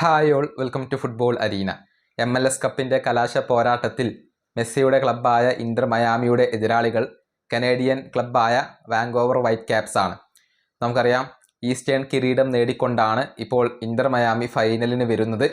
Hi all welcome to football arena. M L S കപ്പിന്റെ കലാശ പോരാട്ടത്തിൽ മെസ്സിയുടെ ക്ലബ്ബായ ഇന്റർ മയാമിയുടെ എതിരാളികൾ കനേഡിയൻ ക്ലബ്ബായ വാങ്കോവർ വൈറ്റ് ക്യാപ്സ് ആണ്. നമുക്കറിയാം ഈസ്റ്റേൺ കിരീടം നേടിക്കൊണ്ടാണ് ഇപ്പോൾ ഇന്റർ മയാമി ഫൈനലിന് വരുന്നത്.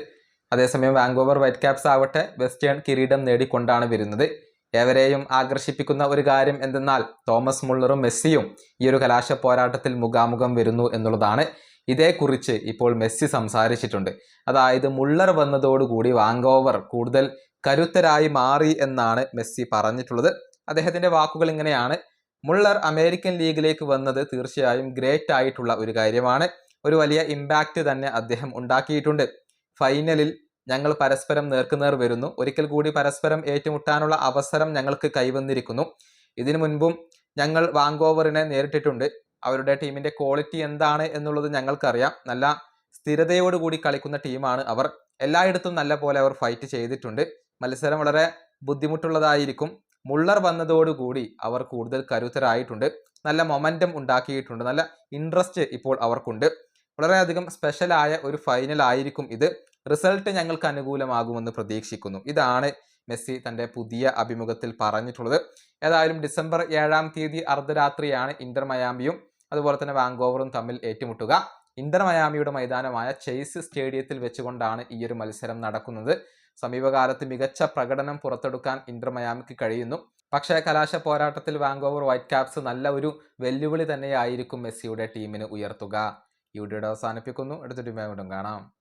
അതേസമയം വാങ്കോവർ വൈറ്റ് ക്യാപ്സ് ആവട്ടെ വെസ്റ്റേൺ കിരീടം നേടിക്കൊണ്ടാണ് വരുന്നത്. ഏവരെയും ആകർഷിപ്പിക്കുന്ന ഒരു കാര്യം എന്തെന്നാൽ തോമസ് മുള്ളറും മെസ്സിയും ഈ ഒരു കലാശ പോരാട്ടത്തിൽ മുഖാമുഖം വരുന്നു എന്നുള്ളതാണ്. ഇതേക്കുറിച്ച് ഇപ്പോൾ മെസ്സി സംസാരിച്ചിട്ടുണ്ട്. അതായത് മുള്ളർ വന്നതോടുകൂടി വാങ്കോവർ കൂടുതൽ കരുത്തരായി മാറി എന്നാണ് മെസ്സി പറഞ്ഞിട്ടുള്ളത്. അദ്ദേഹത്തിന്റെ വാക്കുകൾ ഇങ്ങനെയാണ്. മുള്ളർ അമേരിക്കൻ ലീഗിലേക്ക് വന്നത് തീർച്ചയായും ഗ്രേറ്റ് ആയിട്ടുള്ള ഒരു കാര്യമാണ്. ഒരു വലിയ ഇമ്പാക്റ്റ് തന്നെ അദ്ദേഹം ഉണ്ടാക്കിയിട്ടുണ്ട്. ഫൈനലിൽ ഞങ്ങൾ പരസ്പരം നേർക്കുനേർ വരുന്നു. ഒരിക്കൽ കൂടി പരസ്പരം ഏറ്റുമുട്ടാനുള്ള അവസരം ഞങ്ങൾക്ക് കൈവന്നിരിക്കുന്നു. ഇതിനു മുൻപും ഞങ്ങൾ വാങ്കോവറിനെ നേരിട്ടിട്ടുണ്ട്. അവരുടെ ടീമിന്റെ ക്വാളിറ്റി എന്താണ് എന്നുള്ളത് ഞങ്ങൾക്കറിയാം. നല്ല സ്ഥിരതയോടുകൂടി കളിക്കുന്ന ടീമാണ് അവർ. എല്ലായിടത്തും നല്ല പോലെ അവർ ഫൈറ്റ് ചെയ്തിട്ടുണ്ട്. മത്സരം വളരെ ബുദ്ധിമുട്ടുള്ളതായിരിക്കും. മുള്ളർ വന്നതോടുകൂടി അവർ കൂടുതൽ കരുത്തരായിട്ടുണ്ട്. നല്ല മൊമെന്റം ഉണ്ടാക്കിയിട്ടുണ്ട്. നല്ല ഇൻട്രസ്റ്റ് ഇപ്പോൾ അവർക്കുണ്ട്. വളരെയധികം സ്പെഷ്യലായ ഒരു ഫൈനൽ ആയിരിക്കും ഇത്. റിസൾട്ട് ഞങ്ങൾക്ക് അനുകൂലമാകുമെന്ന് പ്രതീക്ഷിക്കുന്നു. ഇതാണ് മെസ്സി തന്റെ പുതിയ അഭിമുഖത്തിൽ പറഞ്ഞിട്ടുള്ളത്. ഏതായാലും ഡിസംബർ ഏഴാം തീയതി അർദ്ധരാത്രിയാണ് ഇന്റർ മയാമിയും. അതുപോലെ തന്നെ വാങ്കോവറും തമ്മിൽ ഏറ്റുമുട്ടുക. ഇന്റർ മയാമിയുടെ മൈതാനമായ ചെയ്സ് സ്റ്റേഡിയത്തിൽ വെച്ചുകൊണ്ടാണ് ഈ ഒരു മത്സരം നടക്കുന്നത്. സമീപകാലത്ത് മികച്ച പ്രകടനം പുറത്തെടുക്കാൻ ഇന്റർ മയാമിക്ക് കഴിയുന്നു. പക്ഷേ കലാശ പോരാട്ടത്തിൽ വാങ്കോവർ വൈറ്റ് ക്യാപ്സ് നല്ല ഒരു വെല്ലുവിളി തന്നെയായിരിക്കും മെസ്സിയുടെ ടീമിന് ഉയർത്തുക. ഈ വീഡിയോയുടെ അവസാനിപ്പിക്കുന്നു. അടുത്തൊരു വീണ്ടും കാണാം.